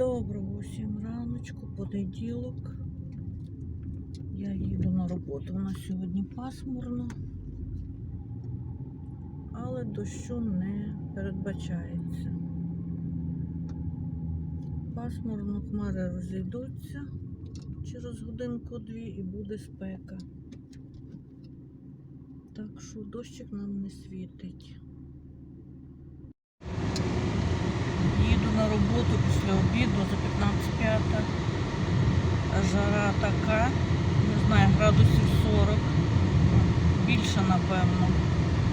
Доброго усім раночку, понеділок. Я їду на роботу. У нас сьогодні пасмурно, але дощу не передбачається. Пасмурно хмари розійдуться через годинку-дві і буде спека. Так що дощик нам не світить. Їду на роботу після обіду за 15 Жара така, не знаю, градусів 40. Більше, напевно.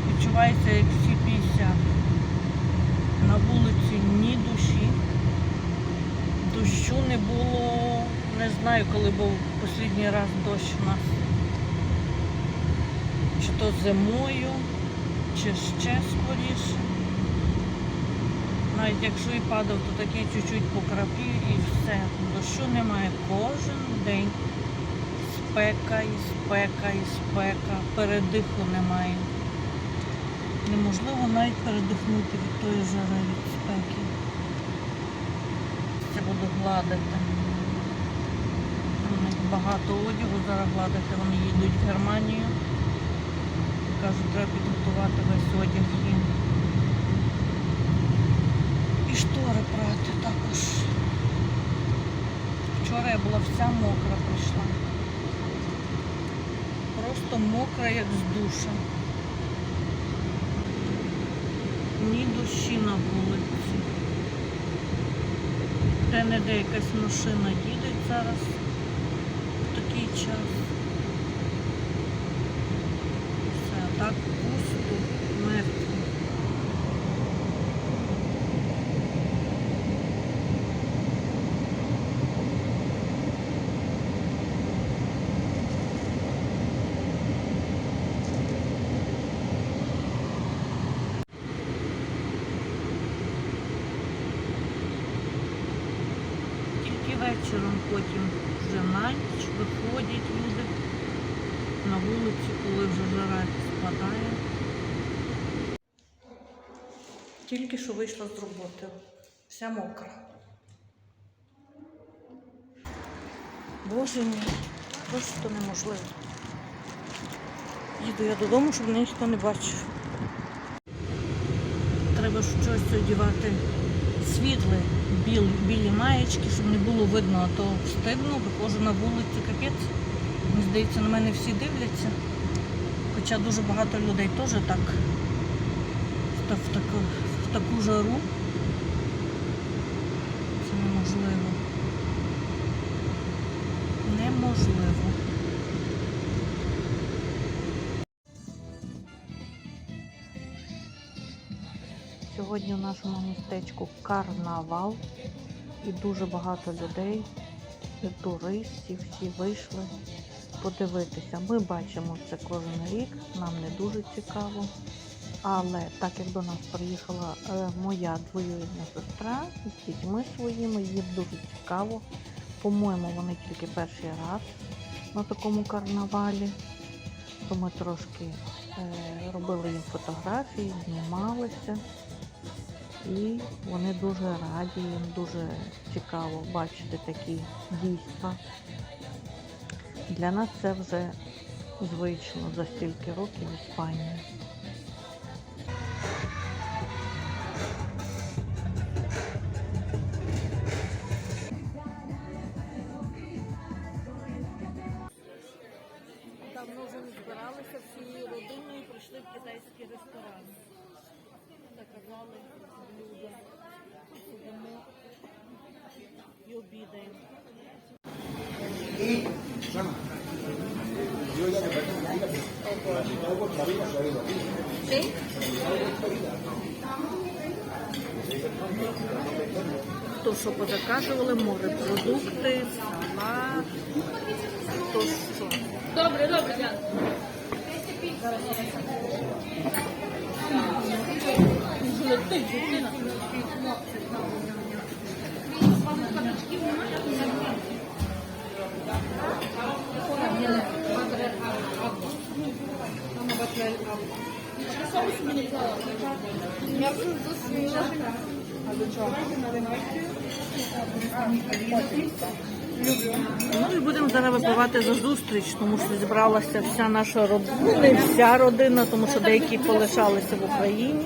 Відчувається як всі 50. На вулиці ні душі. Дощу не було. Не знаю, коли був останній раз дощ у нас. Чи то зимою, чи ще скоріше. Навіть якщо і падав, то такий чуть-чуть по краплі і все. Дощу немає кожен день. Спека і спека і спека. Передиху немає. Неможливо навіть передихнути від тої жари від спеки. Це буду гладити. Багато одягу зараз гладити. Вони їдуть в Германію. Кажуть, треба підготувати весь одяг їм. І штори прати також. Вчора я була вся мокра прийшла. Просто мокра, як з душа. Ні душі на вулиці. Де-не-де якась машина їде зараз в такий час. Все, а так пусто, мертво. Тільки вечором потім вже на ніч виходять люди на вулицю, коли вже жара спадає. Тільки що вийшла з роботи. Вся мокра. Боже мій, просто неможливо. Їду я додому, щоб мене ніхто не бачив. Треба щось одягати світле, білі, білі маєчки, щоб не було видно, а то встигну, виходжу на вулицю, капець. Мені здається, на мене всі дивляться. Хоча дуже багато людей теж так в, таку, в таку жару. Це неможливо. Неможливо. Сьогодні у нашому містечку карнавал і дуже багато людей, і туристів, всі вийшли подивитися. Ми бачимо це кожен рік, нам не дуже цікаво. Але так як до нас приїхала е, моя двоюрідна сестра з дітьми своїми, їм дуже цікаво. По-моєму, вони тільки перший раз на такому карнавалі. То ми трошки е, робили їм фотографії, знімалися. І вони дуже раді, їм дуже цікаво бачити такі дійства. Для нас це вже звично за стільки років в Іспанії. То, що позаказували, морепродукти, салат, то що. Добре, добре, дякую. Засвіла. Ну і будемо зараз випивати за зустріч, тому що зібралася вся наша родина. Вся родина, тому що деякі полишалися в Україні.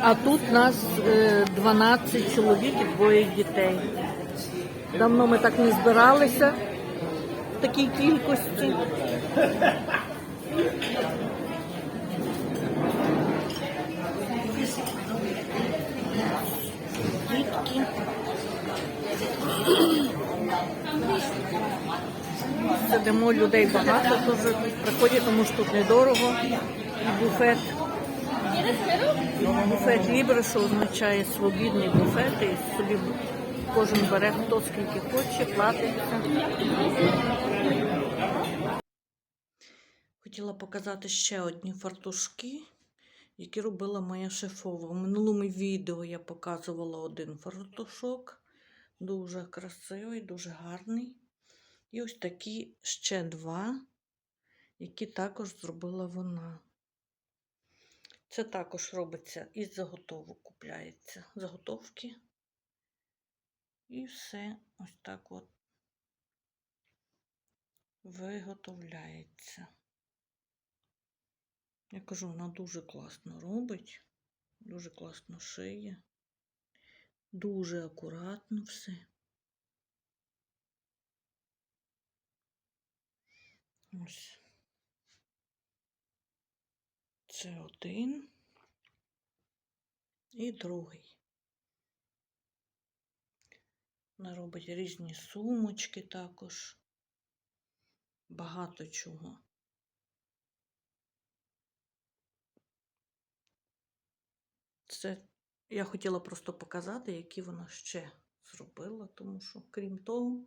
А тут нас е, 12 чоловік і двоє дітей. Давно ми так не збиралися в такій кількості. Сидимо людей багато, дуже приходять, тому що тут недорого. Буфет. Буфет Лібре, що означає свобідний буфет, і собі кожен бере хто скільки хоче, платиться. Хотіла показати ще одні фартушки, які робила моя шефова. У минулому відео я показувала один фартушок. Дуже красивий, дуже гарний. І ось такі ще два, які також зробила вона. Це також робиться із заготовок, купляється заготовки. І все ось так от виготовляється. Я кажу, вона дуже класно робить, дуже класно шиє, дуже акуратно все. Ось. Це один і другий. Вона робить різні сумочки також. Багато чого. Це я хотіла просто показати, які вона ще зробила, тому що, крім того,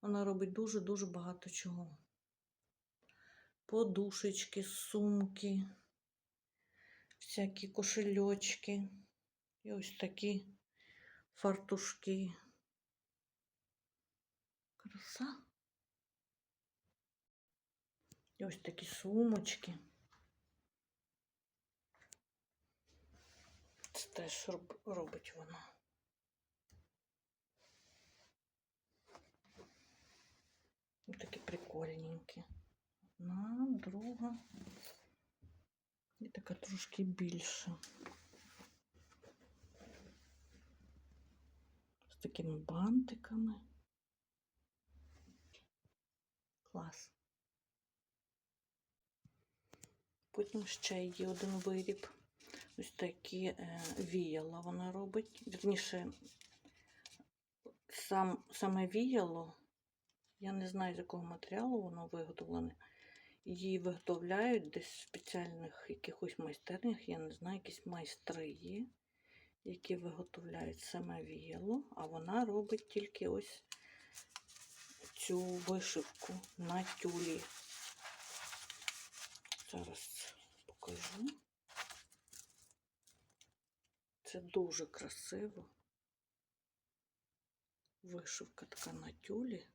вона робить дуже-дуже багато чого. Подушечки, сумки, всякі кошельочки і ось такі фартушки. Краса. І ось такі сумочки. Це теж роб- робить вона. Ось такі прикольненькі. Одна, друга. І така трошки більша. З такими бантиками. Клас. Потім ще є один виріб. Ось такі е, віяла вона робить. Вірніше, сам, саме віяло, я не знаю, з якого матеріалу воно виготовлене. Її виготовляють десь в спеціальних якихось майстернях, я не знаю, якісь майстри є, які виготовляють саме віяло, а вона робить тільки ось цю вишивку на тюлі. Зараз покажу. Це дуже красиво. Вишивка така на тюлі.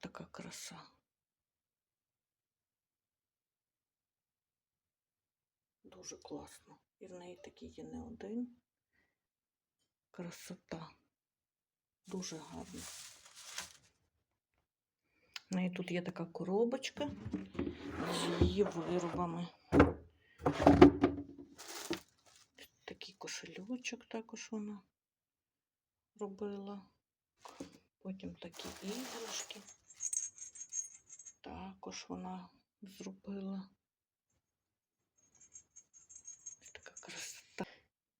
Така краса. Дуже класно. І в неї такий є не один. Красота. Дуже гарно. В неї тут є така коробочка з її виробами. Такий кошельочок також вона робила. Потім такі іграшки. Також вона зробила. Така красота.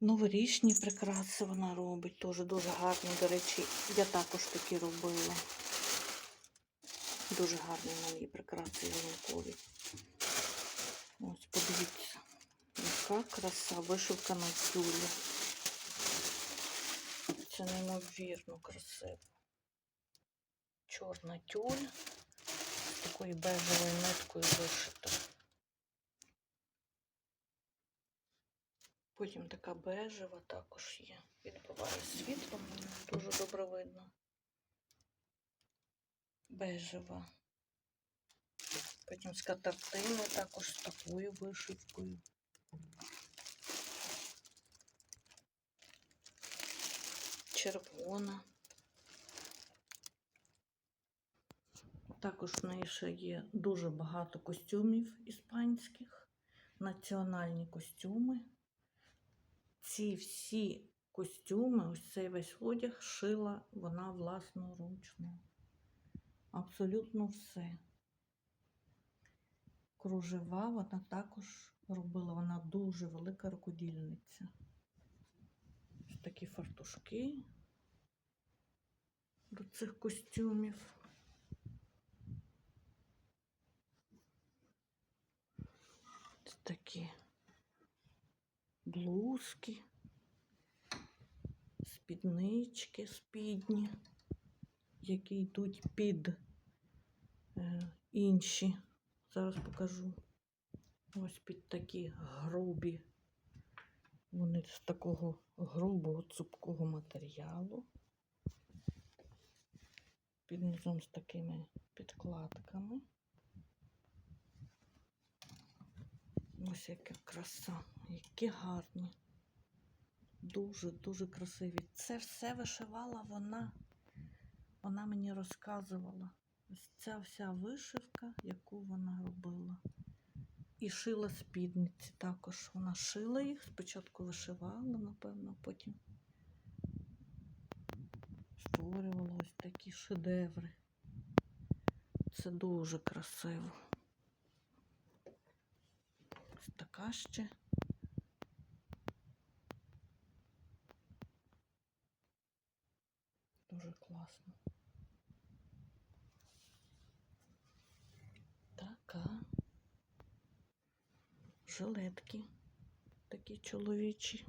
Новорічні прикраси вона робить, теж дуже гарні. До речі, я також такі робила. Дуже гарні неї прикраси ялинкові. Ось, подивіться, яка краса, вишивка на тюлі. Це неймовірно красиво. Чорна тюль з такою бежевою ниткою вишита. Потім така бежева також є. Відбиває світло, дуже добре видно. Бежева. Потім скатертини також з такою вишивкою червона. Також в неї ще є дуже багато костюмів іспанських, національні костюми. Ці всі костюми, ось цей весь одяг, шила вона власноручно. Абсолютно все. Кружева вона також робила, вона дуже велика рукодільниця. Ось такі фартушки до цих костюмів. Ось такі блузки, спіднички спідні, які йдуть під е, інші. Зараз покажу. Ось під такі грубі. Вони з такого грубого цупкого матеріалу. Під низом з такими підкладками. Ось яка краса, які гарні. Дуже-дуже красиві. Це все вишивала вона. Вона мені розказувала. Ось ця вся вишивка, яку вона робила. І шила спідниці також. Вона шила їх, спочатку вишивала, напевно, потім створювала ось такі шедеври. Це дуже красиво. Ось така ще. Дуже класно. Така. Жилетки такі чоловічі.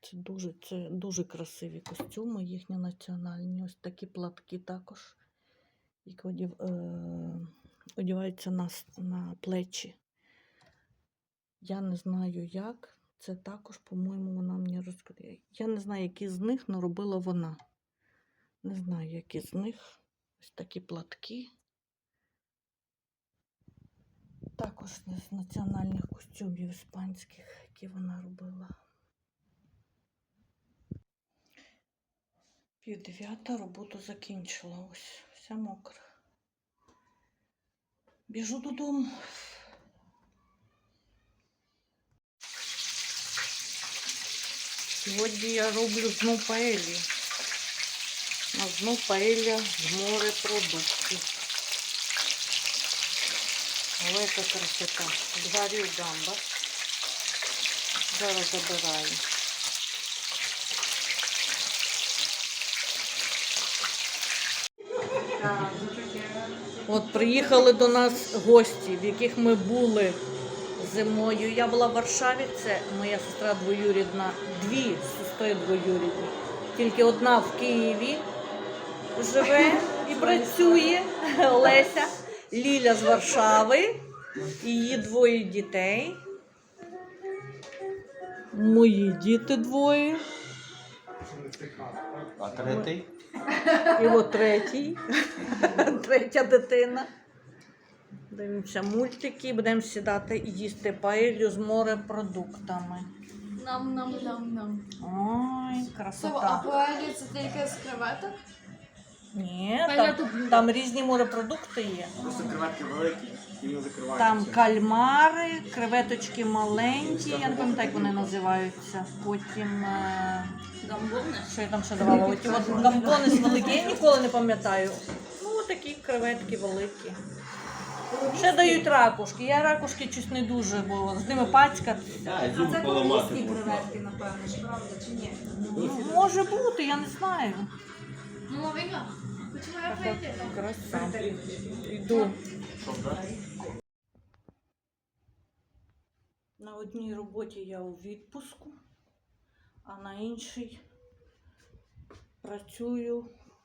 Це дуже, це дуже красиві костюми, їхні національні. Ось такі платки також, які е, одіваються на, на плечі. Я не знаю як. Це також, по-моєму, вона мені розказала. Я не знаю, які з них, але робила вона. Не знаю, які з них. Ось такі платки. Також з національних костюмів іспанських, які вона робила. Пів дев'ята роботу закінчила. Ось вся мокра. Біжу додому. Сьогодні я роблю знов паелі. А знов паеля з морепродуктів. Але яка красота. Згорів гамбар. Зараз забираю. От приїхали до нас гості, в яких ми були зимою. Я була в Варшаві, це моя сестра двоюрідна, дві сестри двоюрідні. Тільки одна в Києві живе і працює Леся, Ліля з Варшави, і її двоє дітей. Мої діти двоє. А третій? І от третій, третя дитина. Дивимося мультики, будемо сідати і їсти паелью з морепродуктами. Нам, нам, нам, нам. Ой, А красота. паелі це тільки з креветок? Ні, там, там різні морепродукти є. Просто креветки великі і не закриваються. Там кальмари, креветочки маленькі, я не пам'ятаю, як вони називаються. Потім. е, Гамбони? Що я там ще давала? Оті от гамбони з великі, я ніколи не пам'ятаю. Ну, такі креветки великі. Ще дають ракушки. Я ракушки щось не дуже, бо з ними пацькатися. Да, і зуби поламати можна. напевно, ж правда, чи ні? Ну, може бути, я не знаю. Ну, пойти. Краса. Йду. На одній роботі я у відпуску, а на іншій працюю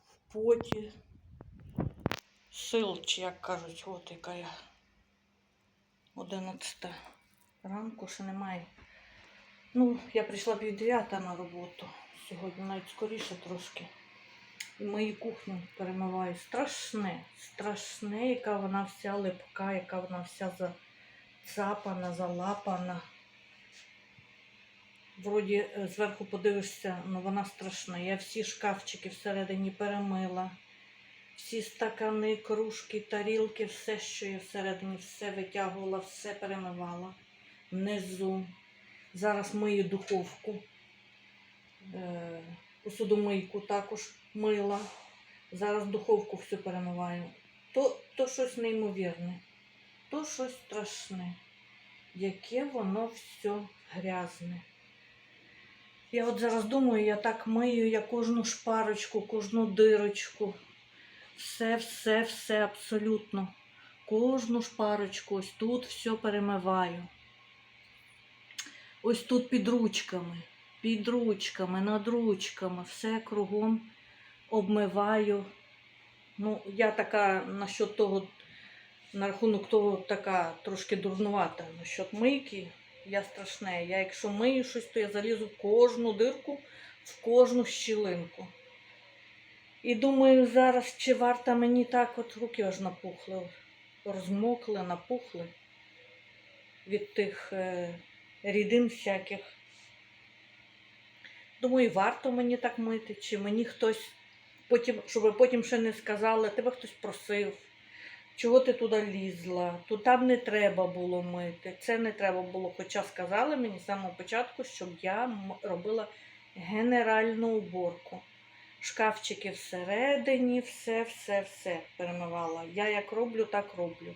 в поті. Сил, чи як кажуть, от яка я 11 ранку, ще немає. Ну, я прийшла пів дев'ята на роботу. Сьогодні навіть скоріше трошки. І мою кухню перемиваю. Страшне, страшне, яка вона вся липка, яка вона вся зацапана, залапана. вроді е, зверху подивишся, ну вона страшна. Я всі шкафчики всередині перемила. Всі стакани, кружки, тарілки, все, що є всередині, все витягувала, все перемивала. Внизу. Зараз мию духовку. Посудомийку також мила. Зараз духовку всю перемиваю. То, то щось неймовірне, то щось страшне. Яке воно все грязне. Я от зараз думаю, я так мию, я кожну шпарочку, кожну дирочку. Все, все, все абсолютно. Кожну шпарочку, ось тут все перемиваю. Ось тут під ручками, під ручками, над ручками, все кругом обмиваю. Ну, я така насчет того, на рахунок того, така трошки дурнувата. Насчет мийки, я страшне. Я якщо мию щось, то я залізу в кожну дирку, в кожну щілинку. І думаю, зараз чи варто мені так от руки аж напухли, розмокли, напухли від тих е, рідин всяких. Думаю, варто мені так мити, чи мені хтось потім, щоб потім ще не сказали, тебе хтось просив, чого ти туди лізла, тут там не треба було мити, це не треба було. Хоча сказали мені з самого початку, щоб я робила генеральну уборку. Шкафчики всередині, все, все, все перемивала. Я як роблю, так роблю.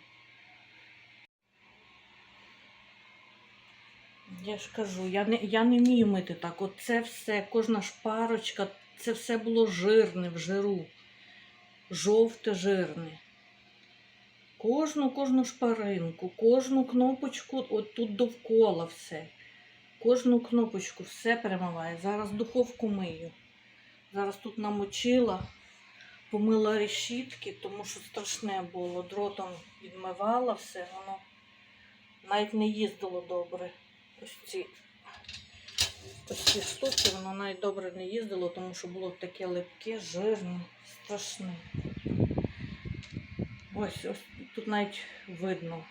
Я ж кажу, я не, я не вмію мити так. От це все, кожна шпарочка, це все було жирне в жиру. Жовте жирне. Кожну, кожну шпаринку, кожну кнопочку, от тут довкола все. Кожну кнопочку все перемиваю. Зараз духовку мию. Зараз тут намочила, помила решітки, тому що страшне було. Дротом відмивала все, воно навіть не їздило добре. Ось ці, штуки, воно навіть добре не їздило, тому що було таке липке, жирне, страшне. Ось, ось тут навіть видно.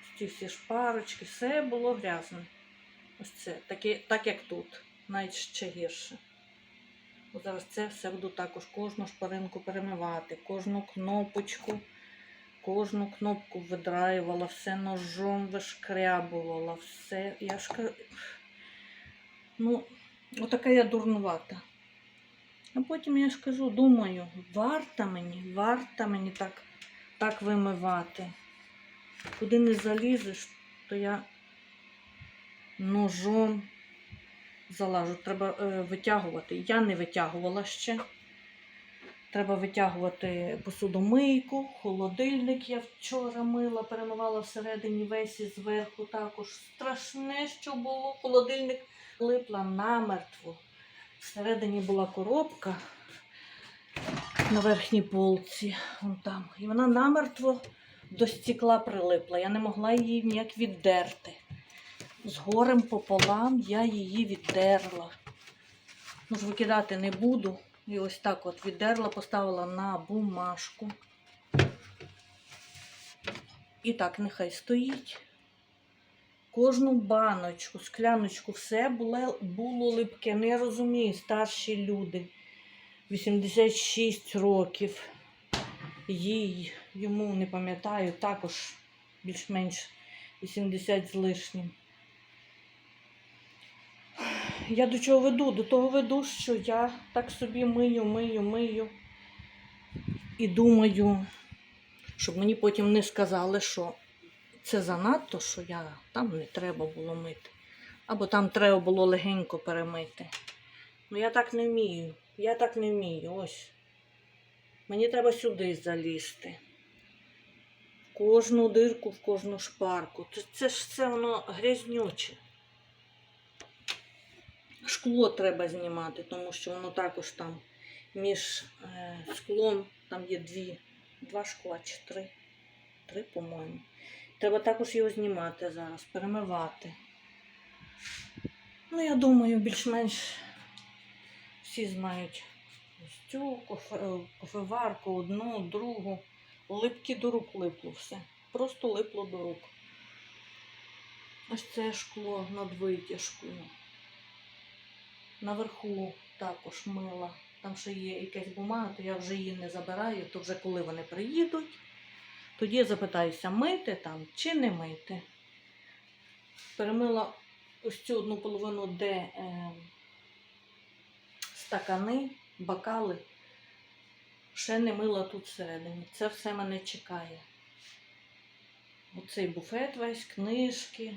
Ось ці всі шпарочки, все було грязне. Ось це, таке, так як тут, навіть ще гірше. Зараз це все буду також кожну шпаринку перемивати, кожну кнопочку, кожну кнопку видраювала, все ножом вишкрябувала, все. Я ж кажу, ну, отака я дурнувата. А потім я ж кажу, думаю, варта мені, варта мені так, так вимивати. Куди не залізеш, то я ножом залажу. Треба е, витягувати. Я не витягувала ще. Треба витягувати посудомийку, холодильник я вчора мила, перемивала всередині весь і зверху також. Страшне, що було. Холодильник липла намертво. Всередині була коробка на верхній полці. Вон там. І вона намертво до стекла прилипла. Я не могла її ніяк віддерти. З горем пополам я її віддерла. Ну ж викидати не буду. І ось так от віддерла, поставила на бумажку. І так нехай стоїть. Кожну баночку, скляночку, все було, було липке. Ну, я розумію, старші люди. 86 років. Їй, йому не пам'ятаю, також більш-менш 80 з лишнім. Я до чого веду? До того веду, що я так собі мию, мию, мию. І думаю, щоб мені потім не сказали, що це занадто, що я там не треба було мити. Або там треба було легенько перемити. Ну я так не вмію. Я так не вмію. Ось. Мені треба сюди залізти. В кожну дирку, в кожну шпарку. Це, це ж все воно грязнюче. Шкло треба знімати, тому що воно також там між е, склом, там є дві, два шкла чи три. Три, по-моєму. Треба також його знімати зараз, перемивати. Ну, я думаю, більш-менш всі знають цю е, кофеварку, одну, другу. Липкі до рук липло все. Просто липло до рук. Ось це шкло над витяжкою. Наверху також мила. Там ще є якась бумага, то я вже її не забираю, то вже коли вони приїдуть, тоді я запитаюся, мити там чи не мити. Перемила ось цю одну половину, де е, стакани, бокали. Ще не мила тут всередині. Це все мене чекає. Оцей буфет весь, книжки.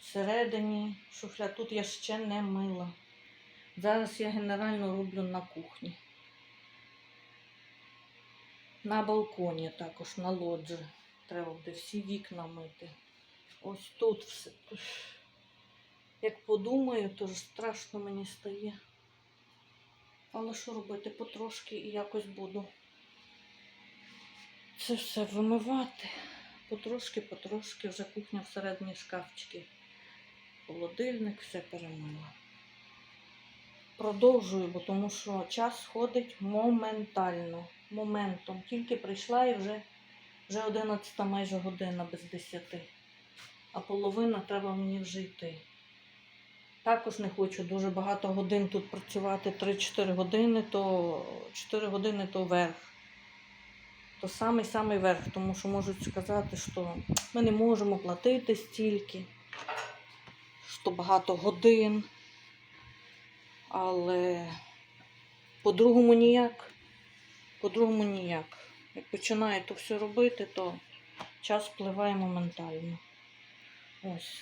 Всередині шуфля. Тут я ще не мила. Зараз я генерально роблю на кухні. На балконі також, на лоджі. Треба буде всі вікна мити. Ось тут все. Як подумаю, то ж страшно мені стає. Але що робити? Потрошки і якось буду це все вимивати. Потрошки, потрошки, вже кухня всередині шкафчики. Холодильник, все перемила. Продовжую, тому що час ходить моментально, моментом. Тільки прийшла і вже, вже 11 майже година без 10. А половина треба мені вже йти. Також не хочу дуже багато годин тут працювати, 3-4 години, то 4 години то верх. То самий-самий верх, тому що можуть сказати, що ми не можемо платити стільки, що багато годин. Але по-другому ніяк. По-другому ніяк. Як починаю то все робити, то час впливає моментально. Ось.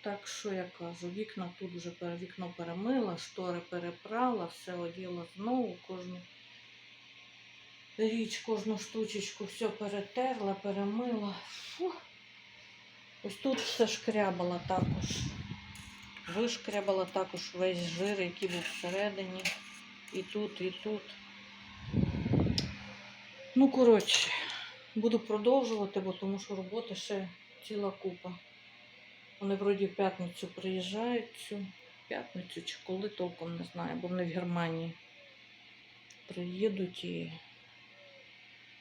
Так що я кажу, вікна тут вже вікно перемила, штори перепрала, все оділа знову, кожну річ, кожну штучечку, все перетерла, перемила. Фу. Ось тут все шкрябала також. Вишкрябала також весь жир, який був всередині. І тут, і тут. Ну, коротше, буду продовжувати, бо тому що роботи ще ціла купа. Вони вроді в п'ятницю приїжджають цю п'ятницю чи коли толком не знаю, бо вони в Германії приїдуть і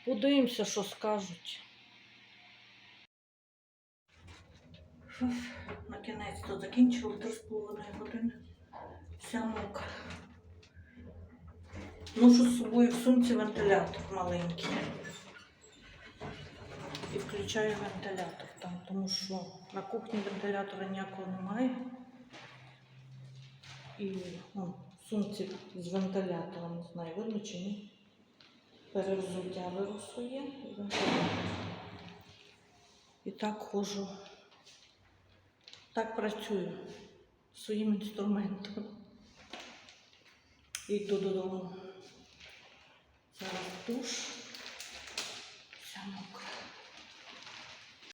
подивимося, що скажуть. На кінець то закінчили 3,5 години. Вся мокра. Ношу з собою в сумці вентилятор маленький. І включаю вентилятор там, тому що на кухні вентилятора ніякого немає. І ну, в сумці з вентилятором, не знаю, видно чи ні. Перевзуття своє і. І так ходжу. Так працюю своїм інструментом. І йду додому. Зараз душ.